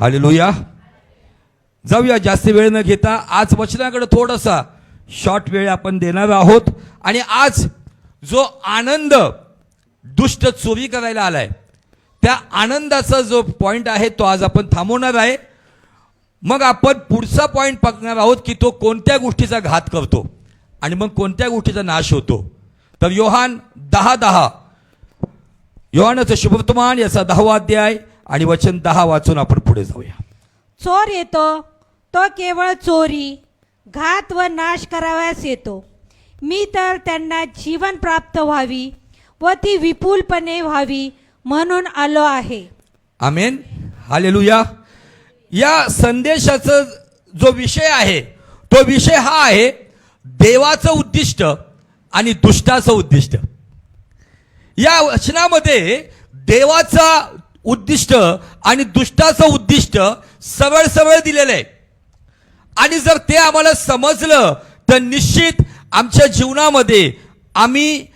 Hallelujah. जाऊया जास्त वेळ न घेता आज वचनाकडे थोडासा शॉर्ट वेळ आपण देणार आहोत. आणि आज जो आनंद दुष्ट चोरी करायला आलाय त्या आनंदाचा जो पॉईंट आहे तो आज आपण थांबवणार आहे. मग आपण पुढचा पॉईंट बघणार आहोत की तो कोणत्या गोष्टीचा घात करतो आणि मग कोणत्या गोष्टीचा नाश होतो. तर योहान दहा दहा. योहानाचं शुभवर्तमान याचा दहावा अध्याय. आणि वचन दहा वाचून आपण पुढे जाऊया. चोर येतो तो केवळ चोरी घात व नाश करावयास येतो. मी तर त्यांना जीवन प्राप्त व्हावी व ती विपुलपणे व्हावी म्हणून आलो आहे. आमेन. हालेलुया. या संदेशाचा जो विषय आहे तो विषय हा आहे देवाचं उद्दिष्ट आणि दुष्टाचं उद्दिष्ट. या वचनामध्ये देवाचा उद्दिष्ट आणि दुष्टाचं उद्दिष्ट सरळ सरळ दिलेलं आहे. आणि जर ते आम्हाला समजलं तर निश्चित आमच्या जीवनामध्ये आम्ही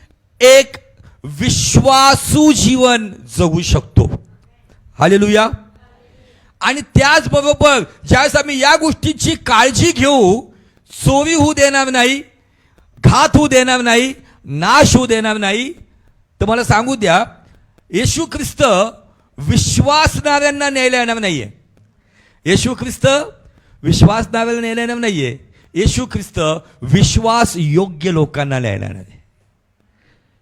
एक विश्वासू जीवन जगू शकतो. हालेलुया. आणि त्याचबरोबर ज्यावेळेस आम्ही या गोष्टीची काळजी घेऊ चोरी होऊ देणार नाही घात होऊ देणार नाही नाश होऊ देणार नाही तर मला सांगू द्या येशू ख्रिस्त विश्वासणाऱ्यांना न्यायला येणार नाहीये येशू ख्रिस्त विश्वासणाऱ्याला न्यायला येणार नाहीये येशू ख्रिस्त विश्वास योग्य लोकांना न्यायला येणार आहे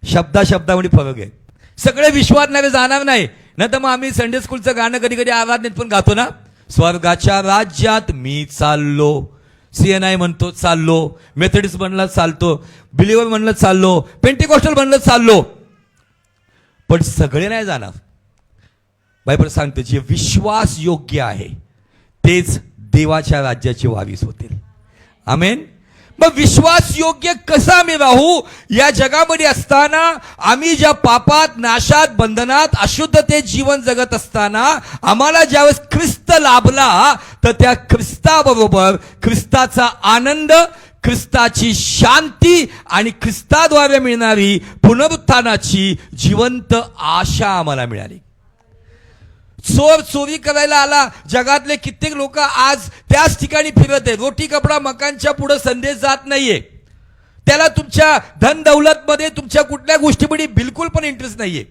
शब्दा शब्दामध्ये फरक आहे सगळे विश्वासणारे जाणार नाही नाही तर मग आम्ही संडे स्कूलचं गाणं कधी कधी आराधनेत पण गातो ना स्वर्गाच्या राज्यात मी चाललो सी एन आय म्हणतो चाललो मेथडिस्ट म्हणलं चालतो बिलिव्हर म्हणलं चाललो पेंटिकॉस्टल म्हणलं चाललो पण सगळे नाही जाणार बायबल सांगतं जे विश्वास योग्य आहे तेच देवाच्या राज्याचे वारीस होतील. आमेन? मग विश्वास योग्य कसा आम्ही राहू? या जगामध्ये असताना आम्ही ज्या पापात नाशात बंधनात अशुद्धतेत जीवन जगत असताना आम्हाला ज्यावेळेस ख्रिस्त लाभला तर त्या ख्रिस्ताबरोबर ख्रिस्ताचा आनंद ख्रिस्ताची शांती आणि ख्रिस्ताद्वारे मिळणारी पुनरुत्थानाची जिवंत आशा आम्हाला मिळाली. चोर चोरी करायला आला. जगातले कित्येक लोक आज त्याच ठिकाणी फिरत आहेत. रोटी कपडा मकानच्या पुढे संदेश जात नाहीये. त्याला तुमच्या धन दौलतमध्ये तुमच्या कुठल्या गोष्टीमध्ये बिलकुल पण इंटरेस्ट नाहीये.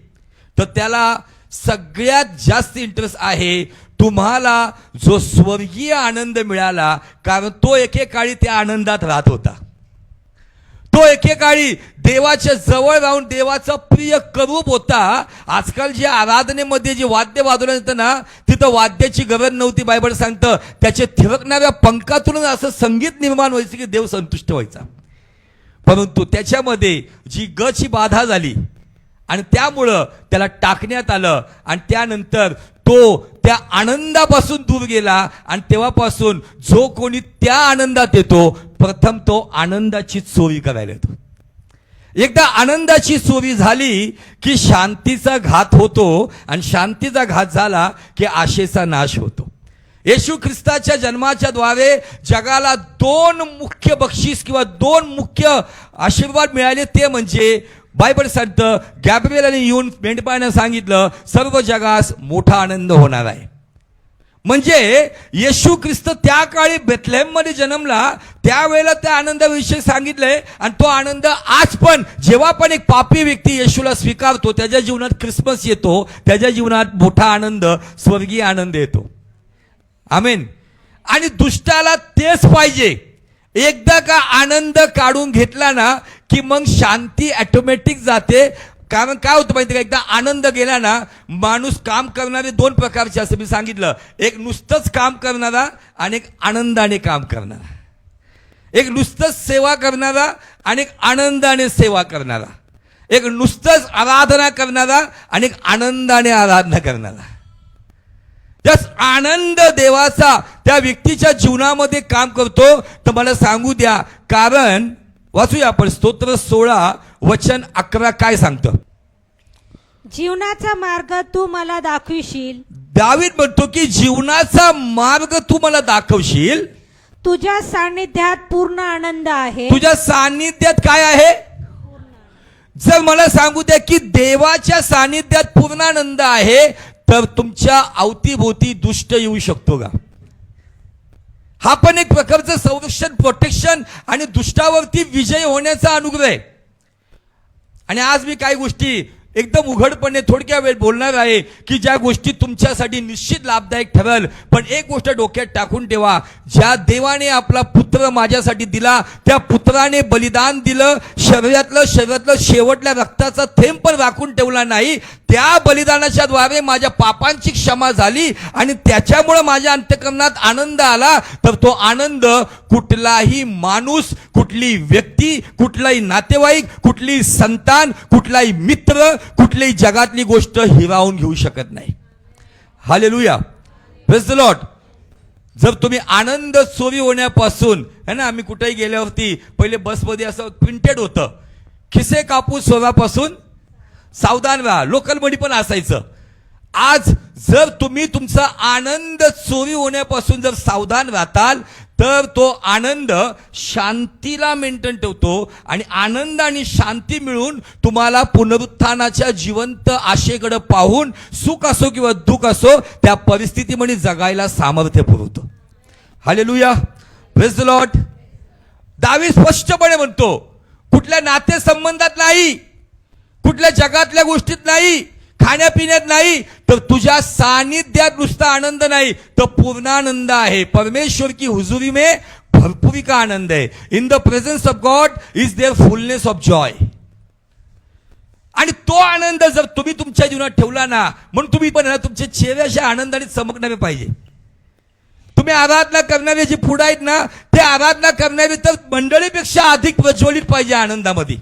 तर त्याला सगळ्यात जास्त इंटरेस्ट आहे तुम्हाला जो स्वर्गीय आनंद मिळाला कारण तो एकेकाळी त्या आनंदात राहत होता. तो एकेकाळी देवाच्या जवळ राहून देवाचा प्रिय करूप होता. आजकाल जे आराधनेमध्ये जे वाद्य वाजवलं जातं ना तिथं वाद्याची गरज नव्हती बायबल सांगतं. त्याचे थिरकणाऱ्या पंखातूनच असं संगीत निर्माण व्हायचं की देव संतुष्ट व्हायचा. परंतु त्याच्यामध्ये जी गची बाधा झाली आणि त्यामुळं त्याला टाकण्यात आलं आणि त्यानंतर तो त्या आनंदापासून दूर गेला आणि तेव्हापासून जो कोणी त्या आनंदात येतो प्रथम तो आनंदाची चोरी करायला येतो. एकदा आनंदाची चोरी झाली की शांतीचा घात होतो आणि शांतीचा घात झाला की आशेचा नाश होतो. येशू ख्रिस्ताच्या जन्माच्या द्वारे जगाला दोन मुख्य बक्षीस किंवा दोन मुख्य आशीर्वाद मिळाले ते म्हणजे बायबल सांगतं आणि येऊन मेंढपाळानं सांगितलं सर्व जगास मोठा आनंद होणार आहे. म्हणजे येशू ख्रिस्त त्या काळी बेथलेममध्ये जन्मला त्यावेळेला त्या आनंदाविषयी सांगितलंय आणि तो आनंद आज पण जेव्हा पण एक पापी व्यक्ती येशूला स्वीकारतो त्याच्या जीवनात क्रिसमस येतो त्याच्या जीवनात मोठा आनंद स्वर्गीय आनंद येतो. आमेन. आणि दुष्टाला तेच पाहिजे. एकदा का आनंद काढून घेतला ना की मग शांती ॲटोमॅटिक जाते कारण काय होतं माहिती का? एकदा आनंद गेला ना माणूस काम करणारे दोन प्रकारचे असं मी सांगितलं एक नुसतंच काम करणारा आणि एक आनंदाने काम करणारा. एक नुसतंच सेवा करणारा आणि एक आनंदाने सेवा करणारा. एक नुसतंच आराधना करणारा आणि एक आनंदाने आराधना करणारा. जस आनंद देवाचा त्या व्यक्तीच्या जीवनामध्ये काम करतो तर मला सांगू द्या. कारण वाचूया आपण स्तोत्र सोळा वचन अकरा काय सांगतं? जीवनाचा मार्ग तू मला दाखविशील. दावीद म्हणतो की जीवनाचा मार्ग तू मला दाखवशील. तुझ्या सान्निध्यात पूर्ण आनंद आहे. तुझ्या सान्निध्यात काय आहे? जर मला सांगू द्या की देवाच्या सान्निध्यात पूर्णानंद आहे तर तुमच्या अवतीभोवती दुष्ट येऊ शकतो का? हा पण एक प्रकारचं संरक्षण प्रोटेक्शन आणि दुष्टावरती विजय होण्याचा अनुग्रह आहे. आणि आज मी काही गोष्टी एकदम उघडपणे थोडक्या वेळ बोलणार आहे की ज्या गोष्टी तुमच्यासाठी निश्चित लाभदायक ठरेल पण एक गोष्ट डोक्यात टाकून ठेवा. ज्या देवाने आपला पुत्र माझ्यासाठी दिला त्या पुत्राने बलिदान दिलं शरीरातलं शरीरातलं शेवटल्या रक्ताचा थेंब पण राखून ठेवला नाही त्या बलिदानाच्या द्वारे माझ्या पापांची क्षमा झाली आणि त्याच्यामुळं माझ्या अंत्यकरणात आनंद आला. तर तो आनंद कुठलाही माणूस कुठली व्यक्ती कुठलाही नातेवाईक कुठली संतान कुठलाही मित्र कुठलीही जगातली गोष्ट हिरावून घेऊ शकत नाही. हालेलुया प्रेस द लॉर्ड जर तुम्ही आनंद चोरी होण्यापासून है ना आम्ही कुठेही गेल्यावरती पहिले बसमध्ये असं प्रिंटेड होतं. खिसे कापूस चोरापासून सावधान व्हा लोकलमध्ये पण असायचं. आज जर तुम्ही तुमचा आनंद चोरी होण्यापासून जर सावधान राहताल तर तो आनंद शांतीला मेंटेन ठेवतो आणि आनंद आणि शांती मिळून तुम्हाला पुनरुत्थानाच्या जिवंत आशेकडे पाहून सुख असो किंवा दुःख असो त्या परिस्थितीमध्ये म्हणजे जगायला सामर्थ्य पुरवतो. हालेलुया प्रेस द दावी स्पष्टपणे म्हणतो कुठल्या नातेसंबंधात नाही कुठल्या जगातल्या गोष्टीत नाही खाण्यापिण्यात नाही तर तुझ्या सानिध्यात नुसता आनंद नाही तर पूर्णानंद आहे. परमेश्वर की हुजुरी में भरपूरी का आनंद है in the presence of God is there fullness of joy आणि तो आनंद जर तुम्ही तुमच्या जीवनात ठेवला ना म्हणून तुम्ही पण ना तुमचे चेहरे असे आनंदाने चमकणारे पाहिजे. तुम्ही आराधना करणारे जे पुढे आहेत ना ते आराधना करणारे तर मंडळीपेक्षा अधिक प्रज्वलित पाहिजे आनंदामध्ये.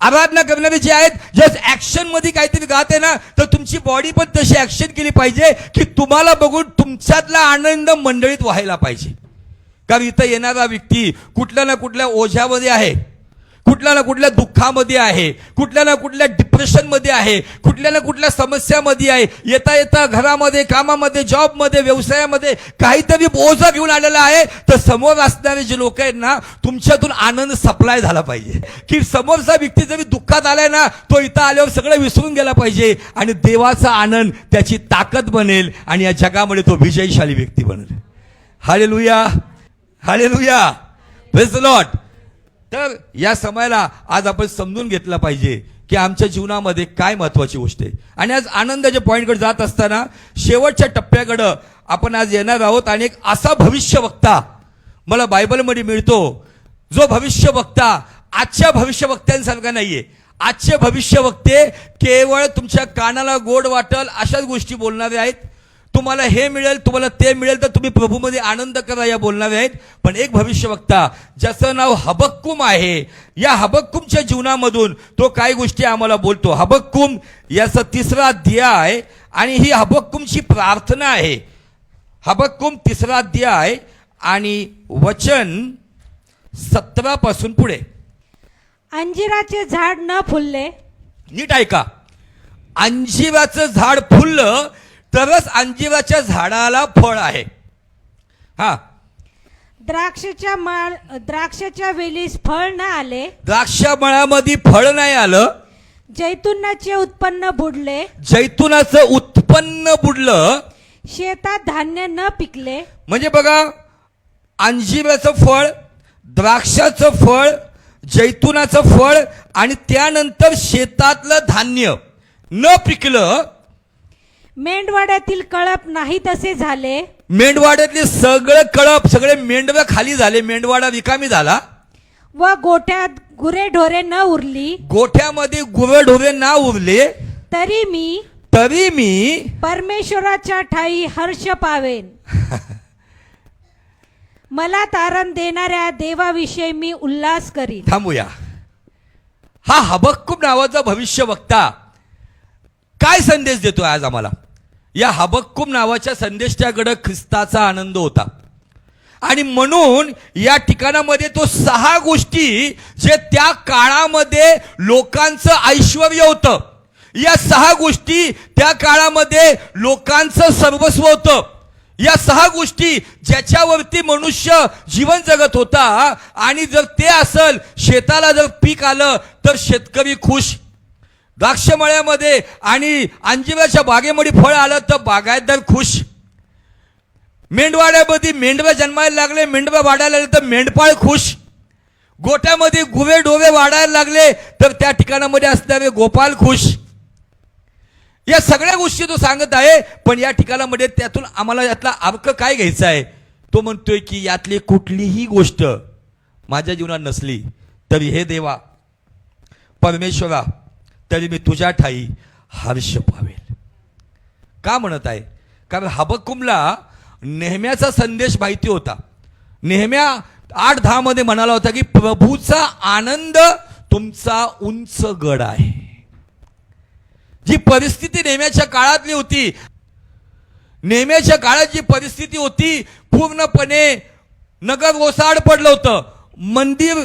आराधना करणारे जे आहेत जस्ट ऍक्शनमध्ये काहीतरी गात आहे ना तर तुमची बॉडी पण तशी ऍक्शन केली पाहिजे की तुम्हाला बघून तुमच्यातला आनंद मंडळीत व्हायला पाहिजे. कारण इथं येणारा व्यक्ती कुठल्या ना कुठल्या ओझ्यामध्ये आहे. कुठल्या ना कुठल्या दुःखामध्ये आहे कुठल्या ना कुठल्या डिप्रेशनमध्ये आहे कुठल्या ना कुठल्या समस्यामध्ये आहे. येता येता घरामध्ये कामामध्ये जॉबमध्ये व्यवसायामध्ये काहीतरी ओझं घेऊन आलेला आहे. तर समोर असणारे जे लोक आहेत ना तुमच्यातून आनंद सप्लाय झाला पाहिजे. की समोरचा व्यक्ती जरी दुःखात आलाय ना तो इथं आल्यावर सगळं विसरून गेला पाहिजे. आणि देवाचा आनंद त्याची ताकद बनेल आणि या जगामध्ये तो विजयशाली व्यक्ती बनेल. हाले लुया हाले लुया लॉट तर या समयाला आज आपण समजून घेतलं पाहिजे की आमच्या जीवनामध्ये काय महत्वाची गोष्ट आहे. आणि आज आनंदाच्या पॉईंटकडे जात असताना शेवटच्या टप्प्याकडं आपण आज येणार आहोत आणि एक असा भविष्य वक्ता मला बायबलमध्ये मिळतो जो भविष्य वक्ता आजच्या भविष्य वक्त्यांसारखा नाहीये. आजचे भविष्य वक्ते केवळ तुमच्या कानाला गोड वाटल अशाच गोष्टी बोलणारे आहेत. तुम्हाला हे मिळेल तुम्हाला ते मिळेल तर तुम्ही प्रभूमध्ये आनंद करा या बोलणारे आहेत. पण एक भविष्य वक्ता ज्याचं नाव हबक्कुम आहे या हबक्कुमच्या जीवनामधून तो काही गोष्टी आम्हाला बोलतो? हबक्कुम याचा तिसरा अध्याय आणि ही हबक्कुमची प्रार्थना आहे. हबक्कुम तिसरा अध्याय आणि वचन सतरा पासून पुढे. अंजिराचे झाड न फुलले. नीट ऐका. अंजिराचं झाड फुललं तरच अंजिराच्या झाडाला फळ आहे. हा. द्राक्षाच्या माळ द्राक्षाच्या वेलीस फळ न आले द्राक्षामळामध्ये फळ नाही आलं. जैतुनाचे उत्पन्न बुडले जैतुनाचं उत्पन्न बुडलं. शेतात धान्य न पिकले म्हणजे बघा अंजिराचं फळ द्राक्षाचं फळ जैतुनाचं फळ आणि त्यानंतर शेतातलं धान्य न पिकलं मेंढवाड्यातील कळप नाही तसे झाले. मेंढवाड्यातले सगळे कळप सगळे मेंढवं खाली झाले मेंढवाडा रिकामी झाला. व गोठ्यात गुरेढोरे न उरली. गोठ्यामध्ये गुरढोरे ना उरले तरी मी तरी मी परमेश्वराच्या ठाई हर्ष पावेन. मला तारण देणाऱ्या देवाविषयी मी उल्हास करीन. थांबूया. हा हबक्कुब नावाचा भविष्य वक्ता काय संदेश देतोय आज आम्हाला? या हबक्कुम नावाच्या संदेशाकडं ख्रिस्ताचा आनंद होता. आणि म्हणून या ठिकाणामध्ये तो सहा गोष्टी जे त्या काळामध्ये लोकांचं ऐश्वर होतं. या सहा गोष्टी त्या काळामध्ये लोकांचं सर्वस्व होतं. या सहा गोष्टी ज्याच्यावरती मनुष्य जीवन जगत होता आणि जर ते असल शेताला जर पीक आलं तर शेतकरी खुश. द्राक्षमळ्यामध्ये आणि अंजिराच्या बागेमध्ये फळ आलं तर बागायतदार खुश. मेंढवाड्यामध्ये मेंढव्या जन्मायला लागले मेंढव्या वाढायला लागले तर मेंढपाळ खुश. गोट्यामध्ये गुवे डोवे वाढायला लागले तर त्या ठिकाणामध्ये असणारे गोपाल खुश. या सगळ्या गोष्टी तो सांगत आहे पण या ठिकाणामध्ये त्यातून आम्हाला यातला अर्क काय घ्यायचा आहे? तो म्हणतोय की यातली कुठलीही गोष्ट माझ्या जीवनात नसली तरी हे देवा परमेश्वरा तरी मी तुझ्या ठाई हर्ष पावेल. का म्हणत आहे? कारण हबकुमला नेहम्याचा संदेश माहिती होता. नेहम्या आठ दहा मध्ये म्हणाला होता की प्रभूचा आनंद तुमचा उंच गड आहे. जी परिस्थिती नेहम्याच्या काळातली होती नेहम्याच्या काळात जी परिस्थिती होती पूर्णपणे नगर ओसाड पडलं होतं. मंदिर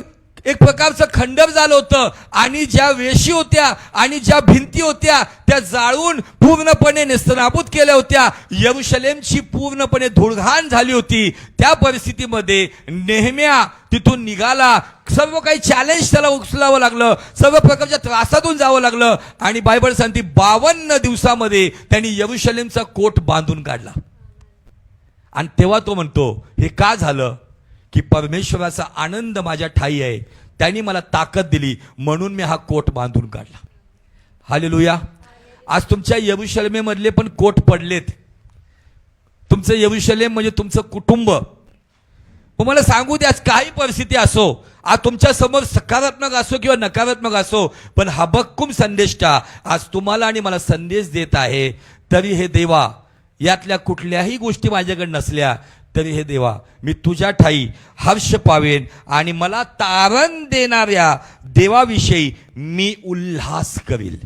एक प्रकारचं खंडर झालं होतं. आणि ज्या वेशी होत्या आणि ज्या भिंती होत्या त्या जाळून पूर्णपणे नेस्तनाबूत केल्या होत्या. यरुशलेमची पूर्णपणे धुळघाण झाली होती. त्या परिस्थितीमध्ये नेहम्या तिथून निघाला. सर्व काही चॅलेंज त्याला उचलावं लागलं. सर्व प्रकारच्या त्रासातून जावं लागलं. आणि बायबल सांगते बावन्न दिवसामध्ये त्यांनी यरुशलेमचा कोट बांधून काढला. आणि तेव्हा तो म्हणतो हे का झालं? की परमेश्वराचा आनंद माझ्या ठाई आहे. त्यांनी मला ताकद दिली म्हणून मी हा कोट बांधून काढला. हालेलुया आज तुमच्या यरुशलेमेमधले पण कोट पडलेत. तुमचं यरुशलेम म्हणजे तुमचं कुटुंब. मग मला सांगू द्या आज काही परिस्थिती असो आज तुमच्यासमोर सकारात्मक असो किंवा नकारात्मक असो पण हबक्कुम संदेष्टा आज तुम्हाला आणि मला संदेश देत आहे तरी हे देवा यातल्या कुठल्याही गोष्टी माझ्याकडे नसल्या तरी हे देवा मी तुझ्या ठाई हर्ष पावेन आणि मला तारण देणाऱ्या देवाविषयी मी उल्हास करील.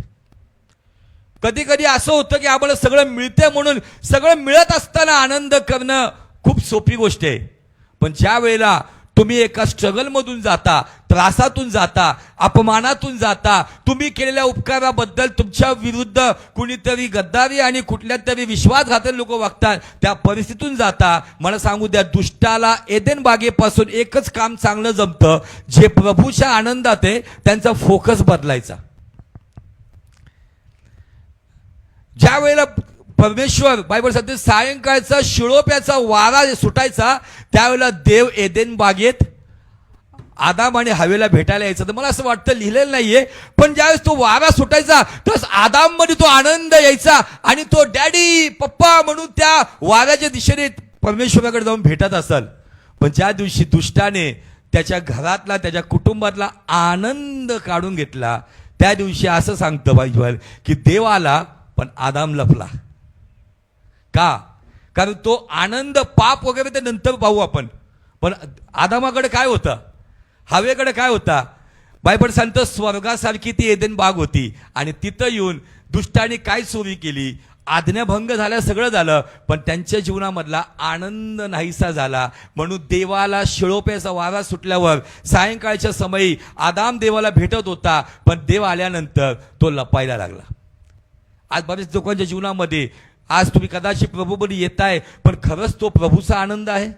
कधी कधी असं होतं की आम्हाला सगळं मिळतंय म्हणून सगळं मिळत असताना आनंद करणं खूप सोपी गोष्ट आहे. पण ज्या वेळेला तुम्ही एका स्ट्रगलमधून जाता त्रासातून जाता अपमानातून जाता तुम्ही केलेल्या उपकाराबद्दल तुमच्या विरुद्ध कुणीतरी गद्दारी आणि कुठल्या तरी विश्वासघातक लोक वागतात त्या परिस्थितीतून जाता. मला सांगू द्या दुष्टाला एदेन बागेपासून एकच काम चांगलं जमतं जे प्रभूच्या आनंदात आहे त्यांचा फोकस बदलायचा. ज्या वेळेला परमेश्वर बायबल सांगते सायंकाळचा शिळोप्याचा वारा सुटायचा त्यावेळेला देव एदेन बागेत आदाम आणि हवेला भेटायला यायचं. तर मला असं वाटतं लिहिलेलं नाहीये पण ज्यावेळेस तो वारा सुटायचा त्यावेळेस आदाममध्ये तो आनंद यायचा आणि तो डॅडी पप्पा म्हणून त्या वाऱ्याच्या दिशेने परमेश्वराकडे जाऊन भेटत असल. पण ज्या दिवशी दुष्टाने त्याच्या घरातला त्याच्या कुटुंबातला आनंद काढून घेतला त्या दिवशी असं सांगतं बाईबल की देव आला पण आदाम लपला. का? कारण तो आनंद पाप वगैरे ते नंतर पाहू आपण. पण आदामाकडे काय होतं? हवेकडे काय होता? बायबल सांगतं स्वर्गासारखी ती एदेन बाग होती. आणि तिथं येऊन दुष्टाने काय चोरी केली? आज्ञाभंग झाल्या सगळं झालं पण त्यांच्या जीवनामधला आनंद नाहीसा झाला. म्हणून देवाला शिळोप्याचा वारा सुटल्यावर सायंकाळच्या समयी आदाम देवाला भेटत होता पण देव आल्यानंतर तो लपायला लागला. आज बरेच लोकांच्या जीवनामध्ये आज तुम्ही कदाचित प्रभूमध्ये येताय पण खरंच तो प्रभूचा आनंद आहे?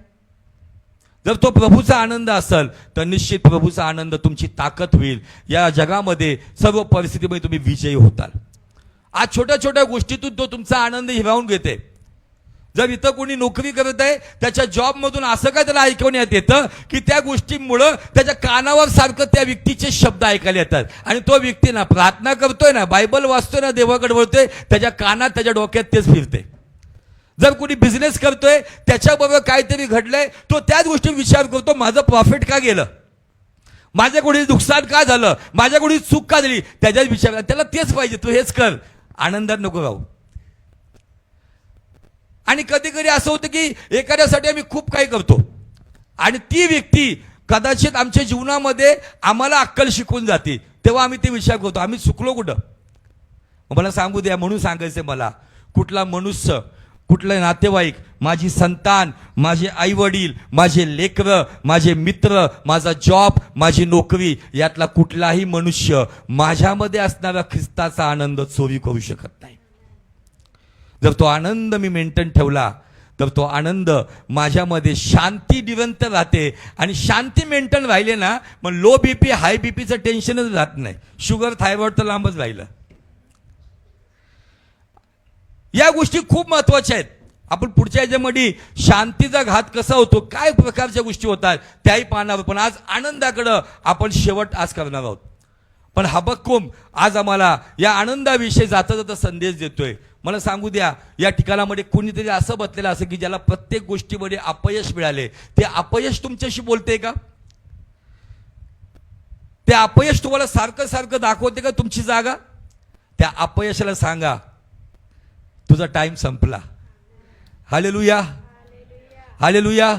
जर तो प्रभूचा आनंद असेल तर निश्चित प्रभूचा आनंद तुमची ताकद होईल. या जगामध्ये सर्व परिस्थितीमध्ये तुम्ही विजयी होताल. आज छोट्या छोट्या गोष्टीतून तो तुमचा आनंद हिरावून घेते. जर इथं कोणी नोकरी करत आहे त्याच्या जॉबमधून असं काय त्याला ऐकवण्यात येतं की त्या गोष्टीमुळं त्याच्या कानावर सारखं त्या व्यक्तीचे शब्द ऐकायला येतात. आणि तो व्यक्ती ना प्रार्थना करतोय ना बायबल वाचतोय ना देवाकडे वळतोय त्याच्या कानात त्याच्या डोक्यात तेच फिरते जर कोणी बिझनेस करतोय त्याच्याबरोबर काहीतरी घडलंय तो त्याच गोष्टी विचार करतो माझं प्रॉफिट का गेलं? माझ्या कोणी नुकसान का झालं? माझ्या कोणी चूक का झाली? त्याच्याच विचार त्याला तेच पाहिजे तू हेच कर. आनंदात नको राहू. आणि कधी कधी असं होतं की एखाद्यासाठी आम्ही खूप काही करतो. आणि ती व्यक्ती कदाचित आमच्या जीवनामध्ये आम्हाला अक्कल शिकून जाते. तेव्हा आम्ही ते विचार करतो आम्ही चुकलो कुठं? मला सांगू द्या म्हणून सांगायचं मला. कुठला मनुष्य कुठलं नातेवाईक माझी संतान माझे आई वडील माझे लेकरं माझे मित्र माझा जॉब माझी नोकरी यातला कुठलाही मनुष्य माझ्यामध्ये असणारा ख्रिस्ताचा आनंद चोरी करू शकत नाही. जर तो आनंद मी मेंटेन ठेवला तर तो आनंद माझ्यामध्ये शांती निरंत राहते. आणि शांती मेंटेन राहिले ना मग लो बीपी हाय बीपीचं टेन्शनच राहत नाही. शुगर थायरॉइड तर लांबच राहिलं. या गोष्टी खूप महत्त्वाच्या आहेत. आपण पुढच्या याच्यामध्ये शांतीचा घात कसा होतो काय प्रकारच्या गोष्टी होतात त्याही पाहणार पण आज आनंदाकडं आपण शेवट आज करणार आहोत. पण हबक्कुम आज आम्हाला या आनंदाविषयी जाता जाता संदेश देतोय. मला सांगू द्या या ठिकाणामध्ये कोणीतरी असं बसलेलं असं की ज्याला प्रत्येक गोष्टीमध्ये अपयश मिळाले. ते अपयश तुमच्याशी बोलते का? ते अपयश तुम्हाला सारखं सारखं दाखवते का तुमची जागा? त्या अपयशाला सांगा तुझा टाइम संपला. हालेलुया हालेलुया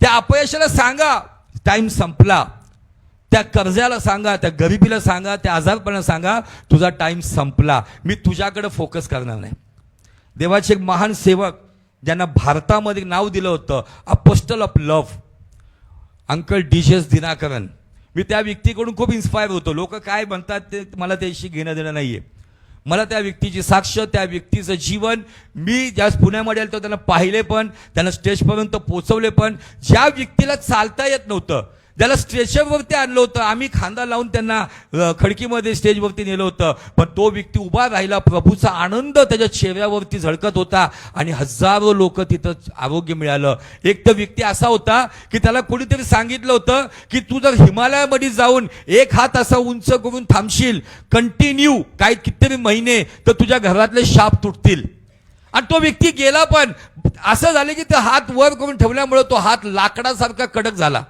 त्या अपयशाला सांगा टाइम संपला. त्या कर्जाला सांगा त्या गरिबीला सांगा त्या आजारपणाला सांगा तुझा टाईम संपला. मी तुझ्याकडे फोकस करणार नाही. देवाचे एक महान सेवक ज्यांना भारतामध्ये नाव दिलं होतं अपोस्टल ऑफ लव्ह अंकल डिशेस दिनाकरन. मी त्या व्यक्तीकडून खूप इन्स्पायर होतो. लोक काय म्हणतात ते मला त्याशी घेणं देणं नाही आहे मला त्या व्यक्तीची साक्ष त्या व्यक्तीचं जीवन मी ज्या पुण्यामध्ये आलो त्यांना पाहिले पण त्यांना स्टेजपर्यंत पोचवले पण ज्या व्यक्तीला चालता येत नव्हतं ज्याला स्ट्रेचरवरती आणलं होतं. आम्ही खांदा लावून त्यांना खडकीमध्ये स्टेजवरती नेलं होतं. पण तो व्यक्ती उभा राहिला. प्रभूचा आनंद त्याच्या चेहऱ्यावरती झळकत होता आणि हजारो लोक तिथं आरोग्य मिळालं. एक तर व्यक्ती असा होता की त्याला कोणीतरी सांगितलं होतं की तू जर हिमालयामध्ये जाऊन एक हात असा उंच करून थांबशील कंटिन्यू काही कितीतरी महिने तर तुझ्या घरातले शाप तुटतील. आणि तो व्यक्ती गेला पण असं झालं की ते हात वर करून ठेवल्यामुळे तो हात लाकडासारखा कडक झाला.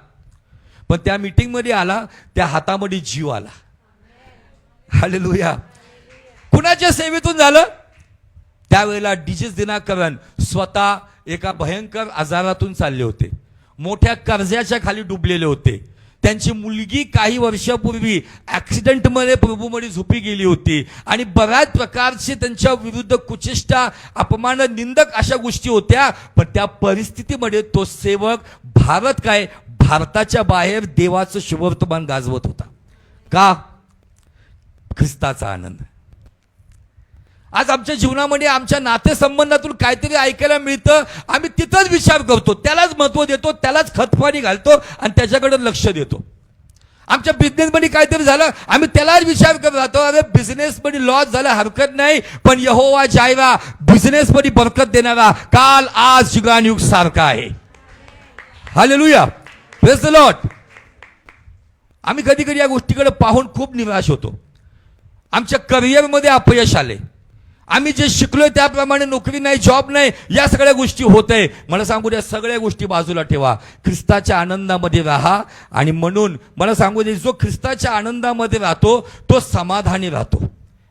पण त्या मीटिंगमध्ये आला त्या हातामध्ये जीव आला. हालेलुया. कुणाच्या सेवेतून झालं? त्यावेळेला डिजिस दिनाकरण स्वतः एका भयंकर आजारातून चालले होते. मोठ्या कर्जाच्या खाली डुबलेले होते. त्यांची मुलगी काही वर्षापूर्वी ॲक्सिडेंटमध्ये प्रभूमध्ये झोपी गेली होती आणि बऱ्याच प्रकारचे त्यांच्या विरुद्ध कुचेष्टा अपमान निंदक अशा गोष्टी होत्या पण त्या परिस्थितीमध्ये तो सेवक भारत काय भारताच्या बाहेर देवाचं शुभवर्तमान गाजवत होता. का? ख्रिस्ताचा आनंद. आज आमच्या जीवनामध्ये आमच्या नातेसंबंधातून काहीतरी ऐकायला मिळतं. आम्ही तिथंच विचार करतो. त्यालाच महत्त्व देतो त्यालाच खतपाणी घालतो आणि त्याच्याकडे लक्ष देतो. आमच्या बिझनेसमध्ये काहीतरी झालं आम्ही त्यालाच विचार करत राहतो. अरे बिझनेसमध्ये लॉस झाला हरकत नाही पण यहोवा जायवा बिझनेसमध्ये बरकत देणारा. काल आज युगानयुग सारखा आहे. हालेलुया प्रेस द लॉट आम्ही कधी कधी या गोष्टीकडे पाहून खूप निराश होतो. आमच्या करिअरमध्ये अपयश आले. आम्ही जे शिकलोय त्याप्रमाणे नोकरी नाही जॉब नाही या सगळ्या गोष्टी होत आहे मला सांगू द्या सगळ्या गोष्टी बाजूला ठेवा. ख्रिस्ताच्या आनंदामध्ये राहा आणि म्हणून मला सांगू दे जो ख्रिस्ताच्या आनंदामध्ये राहतो तो समाधानी राहतो.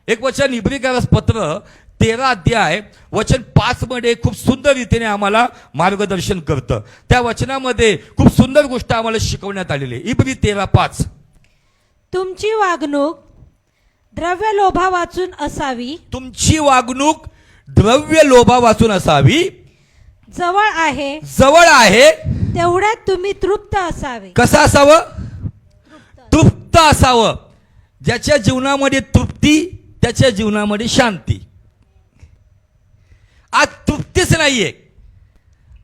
एक वचन इब्रिकास पत्र तेरा अध्याय वचन पाच मध्ये खूप सुंदर रीतीने आम्हाला मार्गदर्शन करतं. त्या वचनामध्ये खूप सुंदर गोष्ट आम्हाला शिकवण्यात आलेली आहे. इब्री तेरा पाच. तुमची वागणूक द्रव्य लोभा वाचून असावी. तुमची वागणूक द्रव्य लोभा वाचून असावी. जवळ आहे. जवळ आहे. तेवढ्यात तुम्ही तृप्त असावे. कसं असावं? तृप्त असावं. ज्याच्या जीवनामध्ये तृप्ती त्याच्या जीवनामध्ये शांती. आज तृप्तीच नाहीये.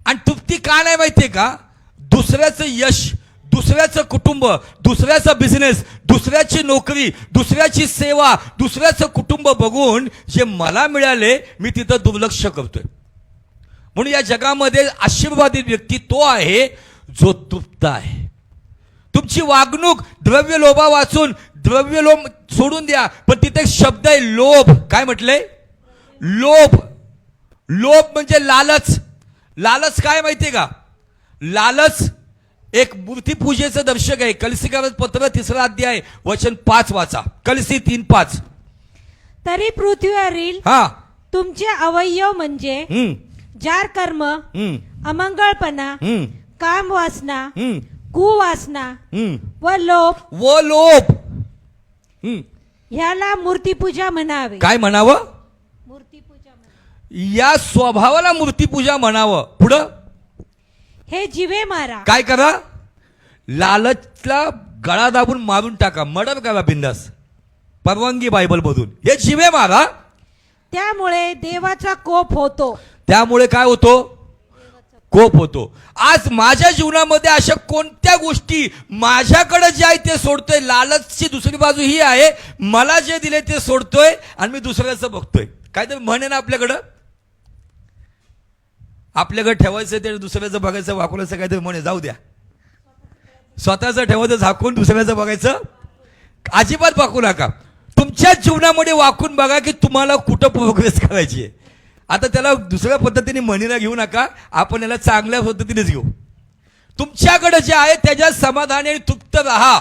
आणि तृप्ती का नाही माहितीये का? दुसऱ्याचं यश दुसऱ्याचं कुटुंब दुसऱ्याचा बिझनेस दुसऱ्याची नोकरी दुसऱ्याची सेवा दुसऱ्याचं कुटुंब बघून जे मला मिळाले मी तिथं दुर्लक्ष करतोय. म्हणून या जगामध्ये आशीर्वादित व्यक्ती तो आहे जो तृप्त आहे. तुमची वागणूक द्रव्य लोभा वाचून द्रव्य लोभ सोडून द्या पण तिथे एक शब्द आहे लोभ. काय म्हटलंय? लोभ. लोभ म्हणजे लालच. लालच काय माहितीये का? लालच एक मूर्तीपूजेचं दर्शक आहे. कलसीकारच पत्र तिसरा अध्याय वचन पाच वाचा. कलसी तीन पाच. तरी पृथ्वीवरील हा. तुमचे अवयव म्हणजे हम्म. जार कर्म हम्म. अमंगळपणा हम्म. काम वासना हम्म. कुवासना हम्म. व लोभ. व लोभ. हम्म. ह्याला मूर्तीपूजा म्हणावे. काय म्हणावं? म्हणावे. या स्वभावाला मूर्तीपूजा म्हणावं. पुढं? हे जिवे मारा. काय करा? लालचला गळा दाबून मारून टाका. मर्डर करा बिंदास. परवानगी बायबल मधून. हे जिवे मारा. त्यामुळे देवाचा कोप होतो. त्यामुळे काय होतो? कोप होतो. आज माझ्या जीवनामध्ये अशा कोणत्या गोष्टी माझ्याकडे जे आहे ते सोडतोय? लालचची दुसरी बाजू ही आहे. मला जे दिले ते सोडतोय आणि मी दुसऱ्याचं बघतोय. काहीतरी ना आपल्याकडं? आपल्याकडे ठेवायचं ते दुसऱ्याचं बघायचं वाकूलाचं काहीतरी म्हणे जाऊ द्या. स्वतःचं ठेवायचं झाकून दुसऱ्याचं बघायचं. अजिबात वाकू नका. तुमच्या जीवनामध्ये वाकून बघा की तुम्हाला कुठं प्रोग्रेस करायची आहे. आता त्याला दुसऱ्या पद्धतीने म्हणीला घेऊ नका आपण याला चांगल्या पद्धतीनेच घेऊ. तुमच्याकडे जे आहे त्याच्यात समाधानी आणि तृप्त राहा.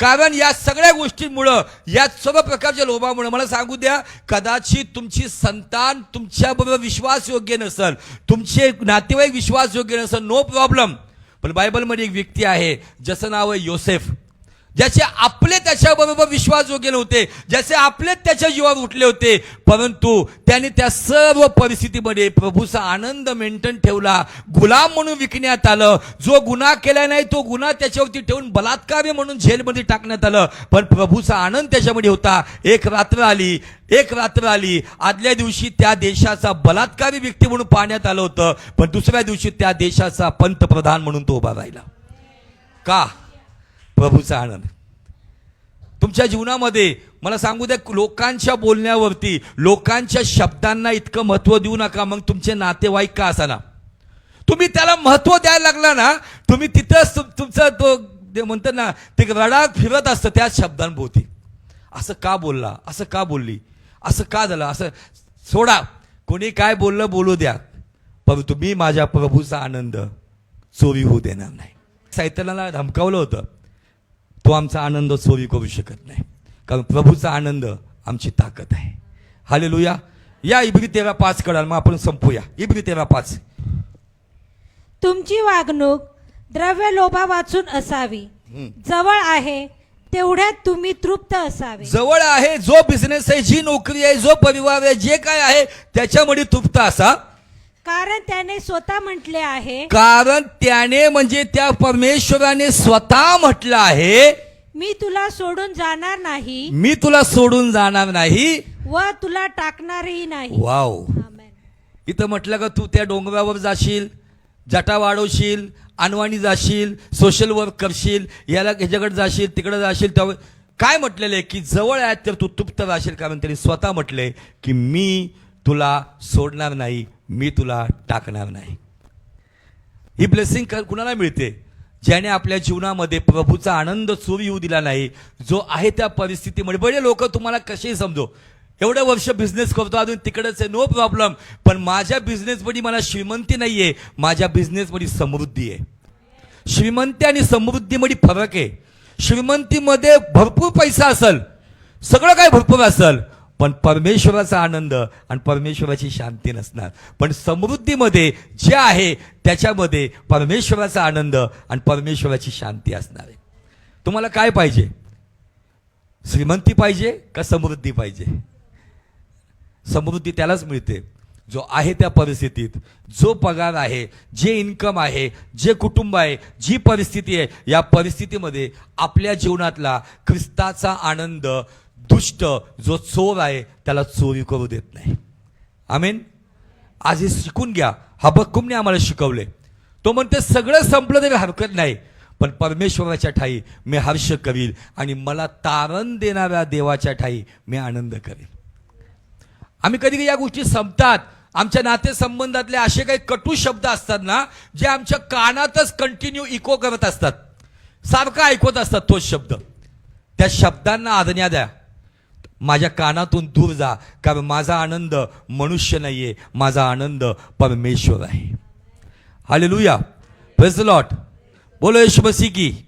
कारण या सगळ्या गोष्टींमुळं या सर्व प्रकारच्या लोभामुळं मला सांगू द्या कदाचित तुमची संतान तुमच्याबरोबर विश्वासयोग्य नसेल तुमचे नातेवाईक विश्वासयोग्य नसेल नो प्रॉब्लेम पण बायबलमध्ये एक व्यक्ती आहे ज्याचं नाव आहे योसेफ. ज्याचे आपले त्याच्याबरोबर विश्वास गेले होते ज्याचे आपले त्याच्या जीवावर उठले होते परंतु त्याने त्या सर्व परिस्थितीमध्ये प्रभूचा आनंद मेंटेन ठेवला. गुलाम म्हणून विकण्यात आलं. जो गुन्हा केला नाही तो गुन्हा त्याच्यावरती ठेवून बलात्कारी म्हणून झेलमध्ये टाकण्यात आलं. पण प्रभूचा आनंद त्याच्यामध्ये होता. एक रात्र आली एक रात्र आली. आदल्या दिवशी त्या देशाचा बलात्कारी व्यक्ती म्हणून पाहण्यात आलं होतं. पण दुसऱ्या दिवशी त्या देशाचा पंतप्रधान म्हणून तो उभा राहिला. का? प्रभूचा आनंद तुमच्या जीवनामध्ये मला सांगू द्या लोकांच्या बोलण्यावरती लोकांच्या शब्दांना इतकं महत्त्व देऊ नका मग तुमचे नातेवाईक का असाना? तुम्ही त्याला महत्त्व द्यायला लागला ना तुम्ही तिथंच तुम- तुमचं तो ते म्हणतात ना ते रडा फिरत असतं त्या शब्दांभोवती. असं का बोलला? असं का बोलली? असं का झालं? असं सोडा. कोणी काय बोललं बोलू द्या. परंतु मी माझ्या प्रभूचा आनंद चोरी होऊ देणार नाही. साहित्याला धमकावलं होतं. तो आमचा आनंद चोरी करू शकत नाही. कारण प्रभूचा आनंद आमची ताकद आहे. हाले लुया या इब्री तेरा पाच कडाल मग आपण संपूया. इब्री तेरा पाच. तुमची वागणूक द्रव्य लोभा वाचून असावी. जवळ आहे तेवढ्यात तुम्ही तृप्त असावे. जवळ आहे जो बिझनेस आहे जी नोकरी आहे जो परिवार आहे जे काय आहे त्याच्यामध्ये तृप्त असा. कारण त्याने स्वतः म्हटले आहे कारण त्याने म्हणजे त्या परमेश्वराने स्वतः म्हटलं आहे मी तुला सोडून जाणार नाही मी तुला सोडून जाणार नाही. व तुला टाकणारही नाही. वाव. इथं म्हटलं का तू त्या डोंगरावर जाशील जटा वाढवशील अनवाणी जाशील सोशल वर्क करशील याला ह्याच्याकडे जाशील तिकडे जाशील तेव्हा काय म्हटलेलं आहे की जवळ आहेत तर तू तृप्त राहशील कारण त्यांनी स्वतः म्हटलंय की मी तुला सोडणार नाही मी तुला टाकणार नाही. ही ब्लेसिंग कुणाला मिळते? ज्याने आपल्या जीवनामध्ये प्रभूचा आनंद चोरी येऊ दिला नाही जो आहे त्या परिस्थितीमध्ये. बरे लोक तुम्हाला कसेही समजो? एवढं वर्ष बिझनेस करतो अजून तिकडंच आहे नो प्रॉब्लेम पण माझ्या बिझनेसमध्ये मला श्रीमंती नाही आहे माझ्या बिझनेसमध्ये समृद्धी आहे. श्रीमंती आणि समृद्धीमध्ये फरक आहे. श्रीमंतीमध्ये भरपूर पैसा असेल सगळं काय भरपूर असेल पण परमेश्वराचा आनंद आणि परमेश्वराची शांती नसणार. पण समृद्धीमध्ये जे आहे त्याच्यामध्ये परमेश्वराचा आनंद आणि परमेश्वराची शांती असणार आहे. तुम्हाला काय पाहिजे? श्रीमंती पाहिजे का समृद्धी पाहिजे? समृद्धी त्यालाच मिळते. जो आहे त्या परिस्थितीत जो पगार आहे जे इन्कम आहे जे कुटुंब आहे जी परिस्थिती आहे या परिस्थितीमध्ये आपल्या जीवनातला ख्रिस्ताचा आनंद दुष्ट जो चोर आहे त्याला चोरी करू देत नाही. आमेन? आज हे शिकून घ्या. हबक्कुमने आम्हाला शिकवले. तो म्हणते सगळं संपलं तरी हरकत नाही पण परमेश्वराच्या ठाई मी हर्ष करील आणि मला तारण देणाऱ्या देवाच्या ठाई मी आनंद करेल. आम्ही कधी कधी या गोष्टी संपतात. आमच्या नातेसंबंधातले असे काही कटू शब्द असतात ना जे आमच्या कानातच कंटिन्यू इको करत असतात. सारखं ऐकवत असतात तोच शब्द. त्या शब्दांना आज्ञा द्या. माझ्या कानातून दूर जा कारण माझा आनंद मनुष्य नाही आहे माझा आनंद परमेश्वर आहे. हालेलुया लुया लॉट बोलो यशु की